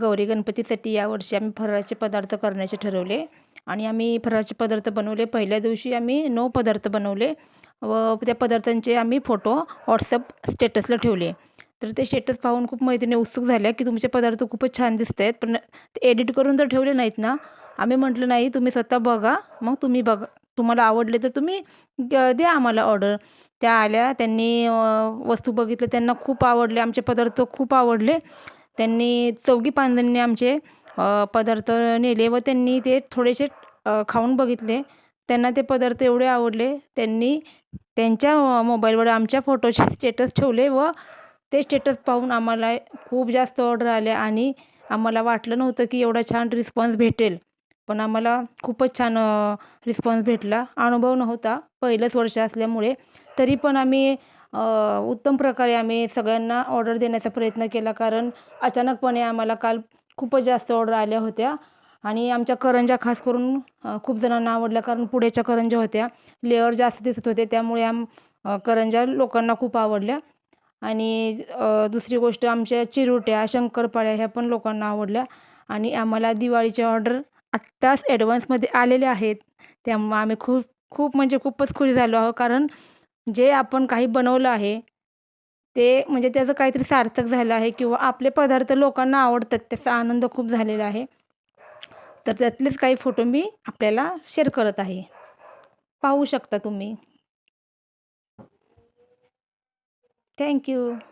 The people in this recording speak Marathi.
गौरी गणपतीसाठी यावर्षी आम्ही फराळाचे पदार्थ करण्याचे ठरवले. आणि आम्ही फराळाचे पदार्थ बनवले. पहिल्या दिवशी आम्ही नऊ पदार्थ बनवले व त्या पदार्थांचे आम्ही फोटो व्हॉट्सअप स्टेटसला ठेवले. तर ते स्टेटस पाहून खूप मैत्रिणी उत्सुक झाल्या की तुमचे पदार्थ खूपच छान दिसत आहेत पण ते एडिट करून जर ठेवले नाहीत ना. आम्ही म्हटलं नाही तुम्ही स्वतः बघा. मग तुम्ही बघा. तुम्हाला आवडले तर तुम्ही द्या आम्हाला ऑर्डर त्या आल्या. त्यांनी वस्तू बघितलं त्यांना खूप आवडले. आमचे पदार्थ खूप आवडले. त्यांनी चौघी पांजणींनी आमचे पदार्थ नेले व त्यांनी ते थोडेसे खाऊन बघितले. त्यांना ते पदार्थ एवढे आवडले. त्यांनी त्यांच्या मोबाईलवर आमच्या फोटोचे स्टेटस ठेवले व ते स्टेटस पाहून आम्हाला खूप जास्त ऑर्डर आल्या आणि आम्हाला वाटलं नव्हतं की एवढा छान रिस्पॉन्स भेटेल. पण आम्हाला खूपच छान रिस्पॉन्स भेटला. अनुभव नव्हता पहिलंच वर्ष असल्यामुळे. तरी पण आम्ही उत्तम प्रकारे आम्ही सगळ्यांना ऑर्डर देण्याचा प्रयत्न केला. कारण अचानकपणे आम्हाला काल खूपच जास्त ऑर्डर आल्या होत्या. आणि आमच्या करंज्या खास करून खूप जणांना आवडल्या. कारण पुढेच्या करंज्या होत्या. लेअर जास्त दिसत होते. त्यामुळे आम करंजा करंज्या लोकांना खूप आवडल्या. आणि दुसरी गोष्ट आमच्या चिरुट्या शंकरपाळ्या ह्या पण लोकांना आवडल्या. आणि आम्हाला दिवाळीच्या ऑर्डर आत्ताच ॲडव्हान्समध्ये आलेल्या आहेत. त्यामुळे आम्ही खूप खूप म्हणजे खूपच खुश झालो आहोत. कारण जे आपण काही बनवलं आहे ते म्हणजे त्याचं काहीतरी सार्थक झालं आहे किंवा आपले पदार्थ लोकांना आवडतात त्याचा आनंद खूप झालेला आहे. तर त्यातलेच काही फोटो मी आपल्याला शेअर करत आहे. पाहू शकता तुम्ही. थँक्यू